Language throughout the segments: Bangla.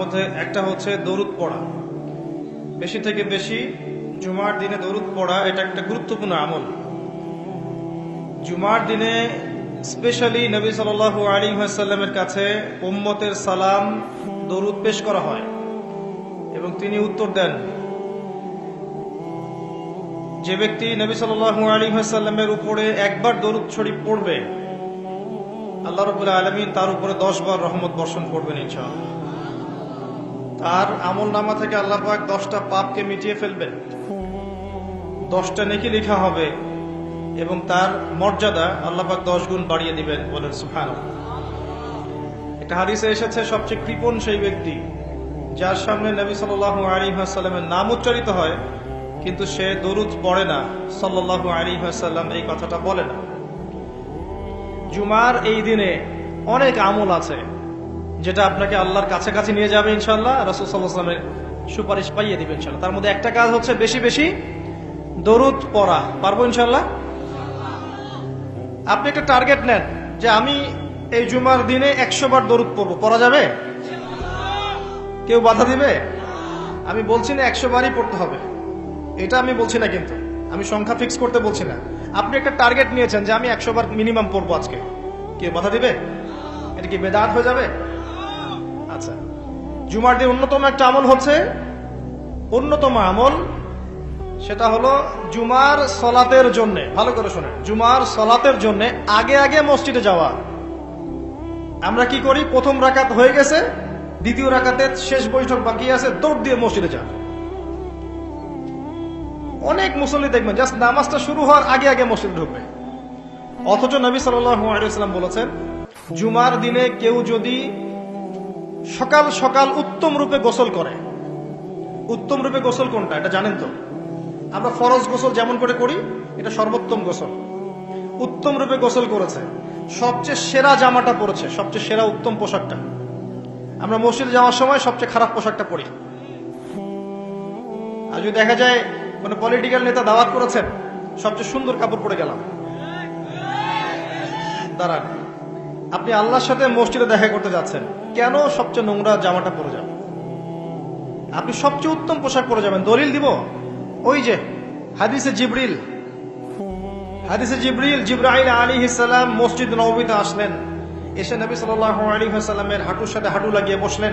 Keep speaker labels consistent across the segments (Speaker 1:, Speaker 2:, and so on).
Speaker 1: মধ্যে একটা হচ্ছে দরুদ পড়া। বেশি থেকে বেশি জুমার দিনে দরুদ পড়া এটা একটা গুরুত্বপূর্ণ আমল। জুমার দিনে স্পেশালি নবী সাল আলী সাল্লামের কাছে উম্মতের সালাম দরুদ পেশ করা হয় এবং তিনি উত্তর দেন, যে ব্যক্তি নবী সাল আলী সাল্লামের উপরে একবার দরুদ শরীফ পড়বে, আল্লাহ রবুল্লাহ আলমিন তার উপরে দশ বার রহমত বর্ষণ করবেন ইনশাআল্লাহ। তার আমল নামা থেকে আল্লাহ পাক দশটা পাপকে মিটিয়ে ফেলবেন। দশটা নেকি লেখা হবে এবং তার মর্যাদা আল্লাহ পাক দশ গুণ বাড়িয়ে দিবেন বলেন সুফান একটা হাদিসে এসেছে, সবচেয়ে কৃপণ সেই ব্যক্তি, যার সামনে নবী সাল আলী সাল্লামের নাম উচ্চারিত হয়, কিন্তু সে দরুদ পড়ে না সাল্লাহ সাল্লাম এই কথাটা বলে না। জুমার এই দিনে অনেক আমল আছে যেটা আপনাকে আল্লাহর কাছাকাছি নিয়ে যাবে ইনশাল্লাহ রাসুল সাল্লাহামের সুপারিশ পাইয়ে দিবে ইনশাল্লাহ তার মধ্যে একটা কাজ হচ্ছে বেশি বেশি দরুদ পড়া। পারব ইনশাল্লাহ আপনি একটা টার্গেট নেন যে আমি এই জুমার দিনে একশো বার দরুদ পড়ব। পড়া যাবে? কেউ বাধা দিবে? আমি বলছি না একশো বারই পড়তে হবে। এটা আমি বলছি না কিন্তু। আমি সংখ্যা ফিক্স করতে বলছি না। আপনি একটা টার্গেট নিয়েছেন যে আমি একশো বার মিনিমাম পড়ব আজকে। কেউ বাধা দিবে? এটা কি বেদাত হয়ে যাবে? আচ্ছা। জুমার দিন অন্যতম একটা আমল হচ্ছে, অন্যতম আমল সেটা হলো জুমার সলাতের জন্য, ভালো করে শোনেন, জুমার সলাতের জন্য আগে আগে মসজিদে যাওয়া। আমরা কি করি? প্রথম রাকাত হয়ে গেছে, দ্বিতীয় রাকাতের শেষ বৈঠক বাকি আছে, দৌড় দিয়ে মসজিদে যান। অনেক মুসল্লি দেখবেন, জাস্ট নামাজটা শুরু হওয়ার আগে আগে মসজিদে ঢুকবে। অথচ নবী সাল্লাম বলেছেন, জুমার দিনে কেউ যদি সকাল সকাল উত্তম রূপে গোসল করে। উত্তম রূপে গোসল কোনটা? এটা জানেন তো? আমরা ফরজ গোসল যেমন করে করি, এটা সর্বোত্তম গোসল। উত্তম রূপে গোসল করেছে। সবচেয়ে সেরা জামাটা পরেছে, সবচেয়ে সেরা উত্তম পোশাকটা। আমরা মসজিদে যাওয়ার সময় সবচেয়ে খারাপ পোশাকটা পরি। আর যদি দেখা যায় মানে পলিটিক্যাল নেতা দাওয়াত করেছেন, সবচেয়ে সুন্দর কাপড় পরে গেলাম। দাঁড়ান। আপনি আল্লাহর সাথে মসজিদে দেখা করতে যাচ্ছেন। কেন সবচেয়ে নোংরা জামাটা পরে যাবেন আপনি সবচেয়ে উত্তম পোশাক পরে যাবেন। দলিল দিব? ওই যে, হাদিসে জিবরিল। হাদিসে জিবরিল জিব্রাহিল আলী ইসালাম মসজিদ নবীতে আসলেন। এসে নবী সাল আলী সাল্লামের হাঁটুর সাথে হাঁটু লাগিয়ে বসলেন।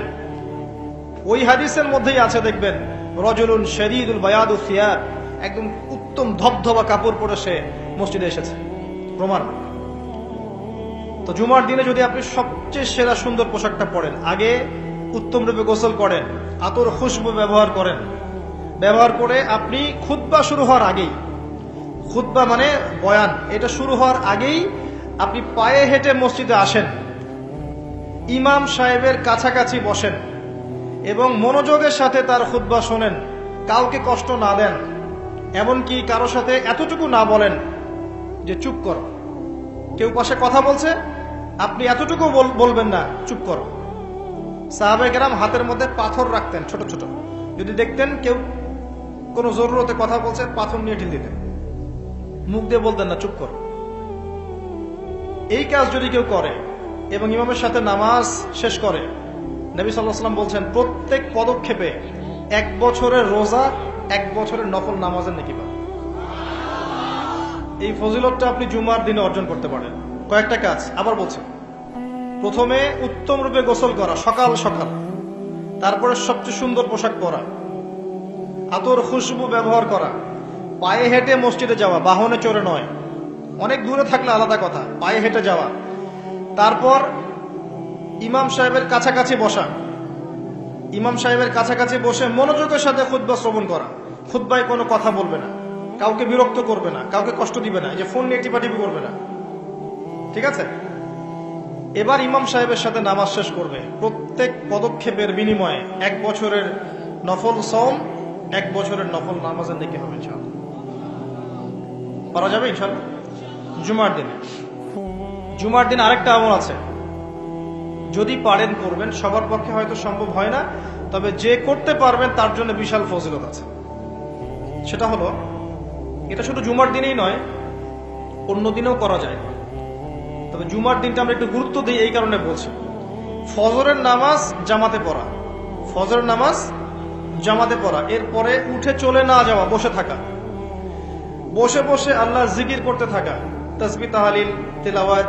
Speaker 1: ওই হাদিসের মধ্যেই আছে, দেখবেন, রজলুন শরীদুল বায়াদু সিয়ার একদম উত্তম ধবধবা কাপড় পরে সে মসজিদে এসেছে। প্রমাণ। তো জুমার দিনে যদি আপনি সবচেয়ে সেরা সুন্দর পোশাকটা পরেন, আগে উত্তম রূপে গোসল করেন, আতর খুশবু ব্যবহার করেন। ব্যবহার করে আপনি খুদ্া শুরু হওয়ার আগেই খুদ্া মানে বয়ান, এটা শুরু হওয়ার আগেই আপনি পায়ে হেঁটে মসজিদে আসেন, ইমাম সাহেবের কাছাকাছি বসেন এবং মনোযোগের সাথে তার খুদ্া শোনেন, কাউকে কষ্ট না দেন, এমনকি কারও সাথে এতটুকু না বলেন যে চুপ করো। কেউ পাশে কথা বলছে? আপনি এতটুকু বলবেন না, চুপ করো। সাহাবেকেরাম হাতের মধ্যে পাথর রাখতেন, ছোট ছোট। যদি দেখতেন কেউ কোনো জরুরতে কথা বলছে, পাথর নিয়ে ঢিল দিতেন। মুখ দিয়ে বলতেন না, চুপ করো। এই কাজ যদি কেউ করে এবং ইমামের সাথে নামাজ শেষ করে, নবী সাল্লাহাম বলছেন, প্রত্যেক পদক্ষেপে এক বছরের রোজা, এক বছরের নকল নামাজের নাকি পাবেন। এই ফজিলতটা আপনি জুমার দিনে অর্জন করতে পারেন। কয়েকটা কাজ আবার বলছি। প্রথমে উত্তম রূপে গোসল করা, সকাল সকাল। তারপরে সবচেয়ে সুন্দর পোশাক পরা। আতর, খুশবু ব্যবহার করা। পায়ে হেঁটে মসজিদে যাওয়া, বাহনে চড়ে নয়। অনেক দূরে থাকলে আলাদা কথা, পায়ে হেঁটে যাওয়া। তারপর ইমাম সাহেবের কাছাকাছি বসা। ইমাম সাহেবের কাছাকাছি বসে মনোযোগের সাথে খুদ্া শ্রবণ করা। খুদ্ায় কোনো কথা বলবে না। কাউকে বিরক্ত করবে না, কাউকে কষ্ট দিবে না। যে ফোন নিয়ে টিপাটিপি করবে না। ঠিক আছে? এবার ইমাম সাহেবের সাথে নামাজ শেষ করবে। প্রত্যেক পদক্ষেপের বিনিময়ে এক বছরের নফল সম এক বছরের নফল নামাজের দিকে হবে পারা যাবে জুমার দিনে। জুমার দিন আরেকটা আমল আছে। যদি পারেন করবেন, সবার পক্ষে হয়তো সম্ভব হয় না, তবে যে করতে পারবেন, তার জন্য বিশাল ফজিলত আছে। সেটা হলো, এটা শুধু জুমার দিনেই নয়, অন্য দিনেও করা যায়। তবে জুমার দিনটা আমরা একটু গুরুত্ব দিই এই কারণে বলছি। ফজরের নামাজ জামাতে পড়া। ফজরের নামাজ জামাতে পড়া। এরপরে উঠে চলে না যাওয়া, বসে থাকা। বসে বসে আল্লাহ জিকির করতে থাকা। তসবি, তাহালিল, তেলাওয়াত।